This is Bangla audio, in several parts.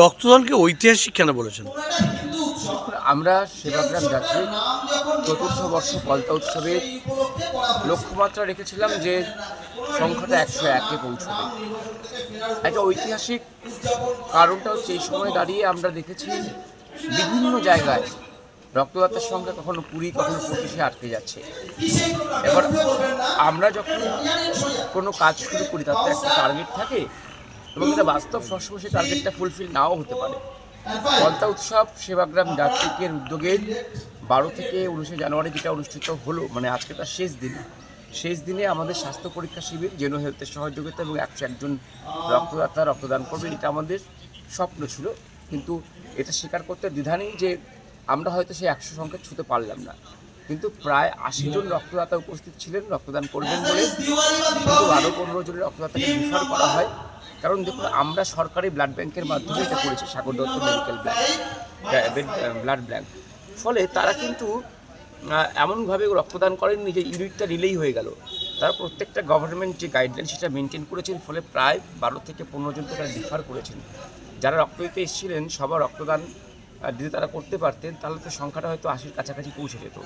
রক্তদানকে ঐতিহাসিক কেন বলেছেন? আমরা সেবাগ্রাম যাচ্ছি চতুর্থ বর্ষ পলতা উৎসবে এই উপলক্ষে করা হয়েছে লক্ষ্যমাত্রা রেখেছিলাম যে সংখ্যাটা একশো একে পৌঁছবে। একটা ঐতিহাসিক কারণটা হচ্ছে এই সময় দাঁড়িয়ে আমরা দেখেছি বিভিন্ন জায়গায় রক্তদাতার সংখ্যা কখনো কুড়ি, কখনো পঁচিশে আটকে যাচ্ছে। এবার আমরা যখন কোনো কাজ শুরু করি, তার একটা টার্গেট থাকে এবং এটা বাস্তব সবসময় সেই টার্গেটটা ফুলফিল নাও হতে পারে। পলতা উৎসব সেবাগ্রাম যাত্রীকের উদ্যোগে বারো থেকে উনিশে জানুয়ারি যেটা অনুষ্ঠিত হলো মানে আজকে তার শেষ দিন। শেষ দিনে আমাদের স্বাস্থ্য পরীক্ষা শিবির, জেনো হেলথের সহযোগিতা এবং একশো একজন রক্তদাতা রক্তদান করবেন এটা আমাদের স্বপ্ন ছিল। কিন্তু এটা স্বীকার করতে দ্বিধা নেই যে আমরা হয়তো সেই একশো সংখ্যা ছুতে পারলাম না। কিন্তু প্রায় আশি জন রক্তদাতা উপস্থিত ছিলেন, রক্তদান করবেন বলে। কিন্তু আরও পনেরো জনের রক্তদাতাকে রিফার করা হয়। কারণ দেখুন, আমরা সরকারি ব্লাড ব্যাংকের মাধ্যমে এটা করেছি, Sagar Dutta medical blood bank ফলে তারা কিন্তু এমনভাবে রক্তদান করেননি যে ইউনিটটা রিলেই হয়ে গেল। তারা প্রত্যেকটা গভর্নমেন্ট যে গাইডলাইন সেটা মেনটেন করেছেন, ফলে প্রায় বারো থেকে পনেরো জনকে তারা ডিফার করেছেন। যারা রক্ত দিতে এসেছিলেন, সবার রক্তদান যদি তারা করতে পারতেন, তাহলে তো সংখ্যাটা হয়তো আশির কাছাকাছি পৌঁছে যেত।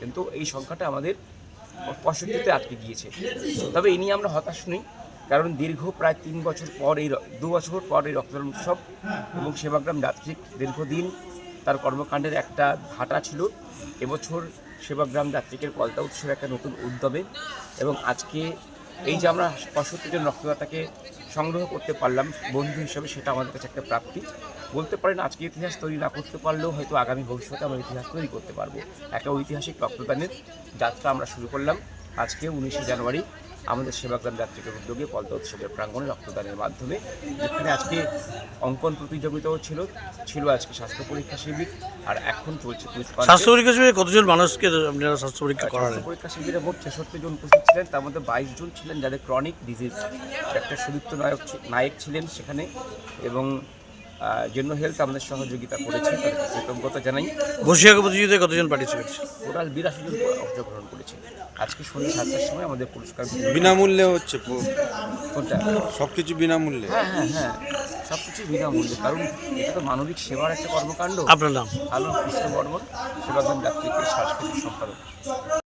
কিন্তু এই সংখ্যাটা আমাদের পঁয়ষট্টিতে আটকে গিয়েছে। তবে এ নিয়ে আমরা হতাশ নই। কারণ দীর্ঘ প্রায় তিন বছর পর এই দু বছর পর এই রক্তদান উৎসব এবং সেবাগ্রাম যাত্রিক দীর্ঘদিন তার কর্মকাণ্ডের একটা ভাটা ছিল। এবছর সেবাগ্রাম যাত্রিকের পলতা উৎসব একটা নতুন উদ্যমে এবং আজকে এই যে আমরা পঁয়ষট্টি জন রক্তদাতাকে সংগ্রহ করতে পারলাম বন্ধু হিসেবে, সেটা আমাদের কাছে একটা প্রাপ্তি। বলতে পারেন আজকে ইতিহাস তৈরি না করতে পারলেও হয়তো আগামী ভবিষ্যতে আমরা ইতিহাস তৈরি করতে পারব। একটা ঐতিহাসিক রক্তদানের যাত্রা আমরা শুরু করলাম আজকে উনিশে জানুয়ারি। আমাদের সেবাগ্রাম যাত্রীদের উদ্যোগে পলতা উৎসবের প্রাঙ্গণে রক্তদানের মাধ্যমে যেখানে আজকে অঙ্কন প্রতিযোগিতাও ছিল ছিল আজকে স্বাস্থ্য পরীক্ষা শিবির আর এখন চলছে স্বাস্থ্য পরীক্ষা শিবিরে কতজন মানুষকে আপনারা স্বাস্থ্য পরীক্ষা স্বাস্থ্য পরীক্ষা শিবিরে মোট ছেষট্টি জন উপস্থিত ছিলেন তার মধ্যে বাইশ জন ছিলেন যাদের chronic disease doctor Sudipta Nayak Nayak ছিলেন সেখানে এবং জেনো হেলথ আমাদের সহযোগিতা করেছে কৃতজ্ঞতা জানাই। বসিয়াকে প্রতিযোগিতায় কতজন পার্টিসিপেট টোটাল বিরাশি জন অংশগ্রহণ করেছে। আজকে সন্ধ্যে সাতটার সময় আমাদের পুরস্কার বিনামূল্যে হচ্ছে কোনটা? সব কিছু বিনামূল্যে? হ্যাঁ হ্যাঁ হ্যাঁ। সব কিছু বিনামূল্যে। কারণ এটা তো মানবিক সেবার একটা কর্মকাণ্ড। আপনার নাম? আলো কৃষ্ণ বর্মন সেবাগ্রাম যাত্রীকে সাংস্কৃতিক সম্পাদক।